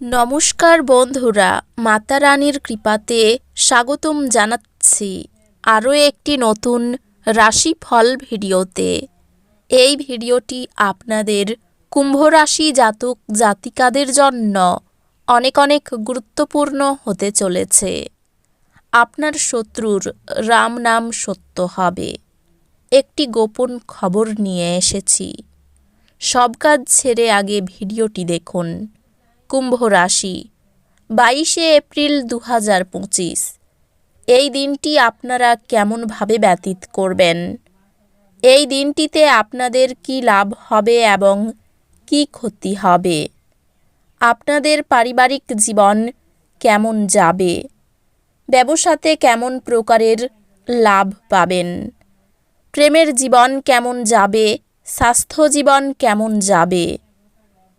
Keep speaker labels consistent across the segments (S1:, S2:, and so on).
S1: নমস্কার বন্ধুরা, মাতা রানীর কৃপাতে স্বাগতম জানাচ্ছি আরও একটি নতুন রাশিফল ভিডিওতে। এই ভিডিওটি আপনাদের কুম্ভ রাশি জাতক জাতিকাদের জন্য অনেক অনেক গুরুত্বপূর্ণ হতে চলেছে। আপনার শত্রুর রাম নাম সত্য হবে। একটি গোপন খবর নিয়ে এসেছি। সব কাজ ছেড়ে আগে ভিডিওটি দেখুন। কুম্ভ রাশি বাইশে এপ্রিল দু হাজার পঁচিশ। এই দিনটি আপনারা কেমনভাবে ব্যতীত করবেন? এই দিনটিতে আপনাদের কি লাভ হবে এবং কি ক্ষতি হবে? আপনাদের পারিবারিক জীবন কেমন যাবে? ব্যবসাতে কেমন প্রকারের লাভ পাবেন? প্রেমের জীবন কেমন যাবে? স্বাস্থ্য জীবন কেমন যাবে?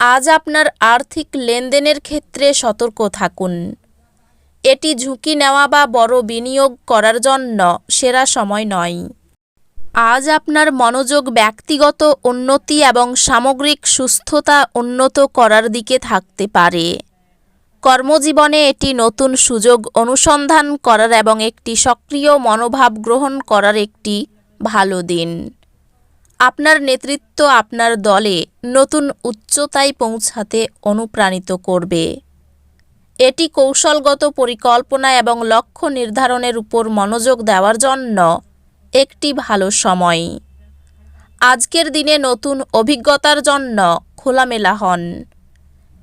S1: আজ আপনার আর্থিক লেনদেনের ক্ষেত্রে সতর্ক থাকুন। এটি ঝুঁকি নেওয়া বা বড় বিনিয়োগ করার জন্য সেরা সময় নয়। আজ আপনার মনোযোগ ব্যক্তিগত উন্নতি এবং সামগ্রিক সুস্থতা উন্নত করার দিকে থাকতে পারে। কর্মজীবনে এটি নতুন সুযোগ অনুসন্ধান করার এবং একটি সক্রিয় মনোভাব গ্রহণ করার একটি ভালো দিন। আপনার নেতৃত্ব আপনার দলে নতুন উচ্চতায় পৌঁছাতে অনুপ্রাণিত করবে। এটি কৌশলগত পরিকল্পনা এবং লক্ষ্য নির্ধারণের উপর মনোযোগ দেওয়ার জন্য একটি ভালো সময়। আজকের দিনে নতুন অভিজ্ঞতার জন্য খোলামেলা হন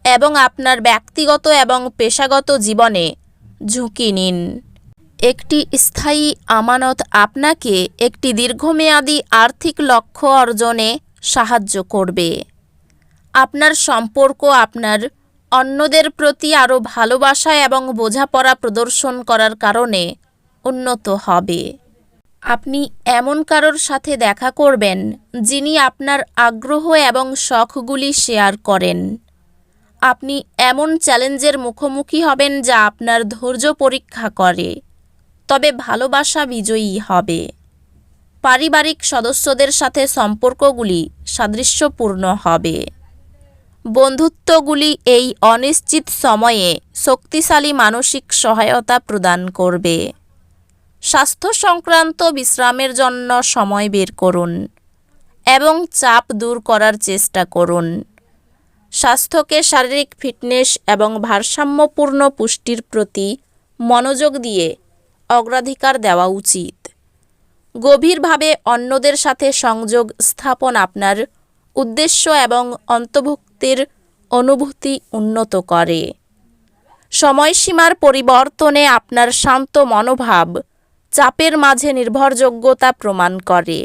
S1: এবং আপনার ব্যক্তিগত এবং পেশাগত জীবনে ঝুঁকি নিন। একটি স্থায়ী আমানত আপনাকে একটি দীর্ঘমেয়াদী আর্থিক লক্ষ্য অর্জনে সাহায্য করবে। আপনার সম্পর্ক আপনার অন্যদের প্রতি আরও ভালোবাসা এবং বোঝাপড়া প্রদর্শন করার কারণে উন্নত হবে। আপনি এমন কারোর সাথে দেখা করবেন যিনি আপনার আগ্রহ এবং শখগুলি শেয়ার করেন। আপনি এমন চ্যালেঞ্জের মুখোমুখি হবেন যা আপনার ধৈর্য পরীক্ষা করে। তবে ভালোবাসা বিজয়ী হবে। পারিবারিক সদস্যদের সাথে সম্পর্কগুলি সাদৃশ্যপূর্ণ হবে। বন্ধুত্বগুলি এই অনিশ্চিত সময়ে শক্তিশালী মানসিক সহায়তা প্রদান করবে। স্বাস্থ্য সংক্রান্ত বিশ্রামের জন্য সময় বের করুন এবং চাপ দূর করার চেষ্টা করুন। স্বাস্থ্যকে শারীরিক ফিটনেস এবং ভারসাম্যপূর্ণ পুষ্টির প্রতি মনোযোগ দিয়ে অগ্রাধিকার দেওয়া উচিত। গভীরভাবে অন্যদের সাথে সংযোগ স্থাপন আপনার উদ্দেশ্য এবং অন্তর্ভুক্তির অনুভূতি উন্নত করে। সময়সীমার পরিবর্তনে আপনার শান্ত মনোভাব চাপের মাঝে নির্ভরযোগ্যতা প্রমাণ করে।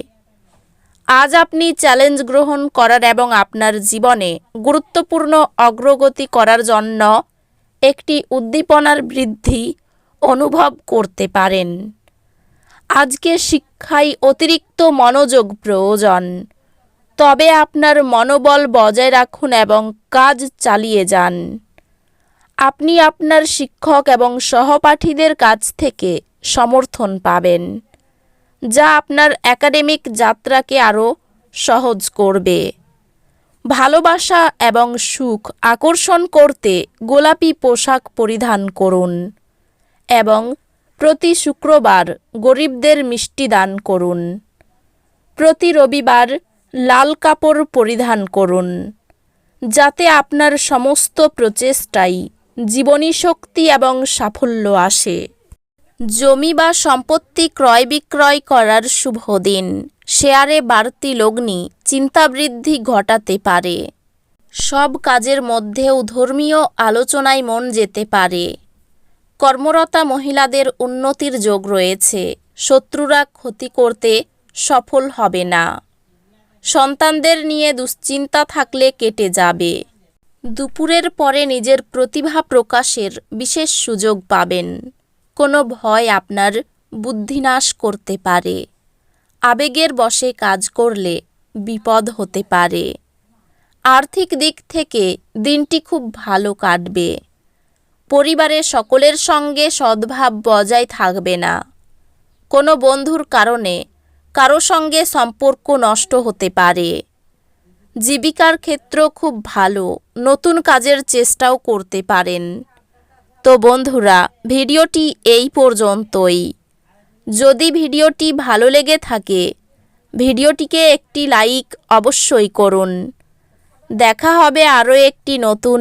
S1: আজ আপনি চ্যালেঞ্জ গ্রহণ করার এবং আপনার জীবনে গুরুত্বপূর্ণ অগ্রগতি করার জন্য একটি উদ্দীপনার বৃদ্ধি অনুভব করতে পারেন। আজকে শিক্ষায় অতিরিক্ত মনোযোগ প্রয়োজন। তবে আপনার মনোবল বজায় রাখুন এবং কাজ চালিয়ে যান। আপনি আপনার শিক্ষক এবং সহপাঠীদের কাছ থেকে সমর্থন পাবেন, যা আপনার একাডেমিক যাত্রাকে আরও সহজ করবে। ভালোবাসা এবং সুখ আকর্ষণ করতে গোলাপি পোশাক পরিধান করুন। এবং প্রতি শুক্রবার গরিবদের মিষ্টি দান করুন। প্রতি রবিবার লাল কাপড় পরিধান করুন। যাতে আপনার সমস্ত প্রচেষ্টাই জীবনী শক্তি এবং সাফল্য আসে। জমি বা সম্পত্তি ক্রয় বিক্রয় করার শুভ দিন। শেয়ারে বাড়তি লগ্নি চিন্তাবৃদ্ধি ঘটাতে পারে। সব কাজের মধ্যেও ধর্মীয় আলোচনায় মন যেতে পারে। কর্মরতা মহিলাদের উন্নতির যোগ রয়েছে। শত্রুরা ক্ষতি করতে সফল হবে না। সন্তানদের নিয়ে দুশ্চিন্তা থাকলে কেটে যাবে। দুপুরের পরে নিজের প্রতিভা প্রকাশের বিশেষ সুযোগ পাবেন। কোনো ভয় আপনার বুদ্ধিনাশ করতে পারে। আবেগের বশে কাজ করলে বিপদ হতে পারে। আর্থিক দিক থেকে দিনটি খুব ভালো কাটবে। পরিবারের সকলের সঙ্গে সদ্ভাব বজায় থাকবে না। কোনো বন্ধুর কারণে কারও সঙ্গে সম্পর্ক নষ্ট হতে পারে। জীবিকার ক্ষেত্র খুব ভালো, নতুন কাজের চেষ্টাও করতে পারেন। তো বন্ধুরা, ভিডিওটি এই পর্যন্তই। যদি ভিডিওটি ভালো লেগে থাকে, ভিডিওটিকে একটি লাইক অবশ্যই করুন। দেখা হবে আরও একটি নতুন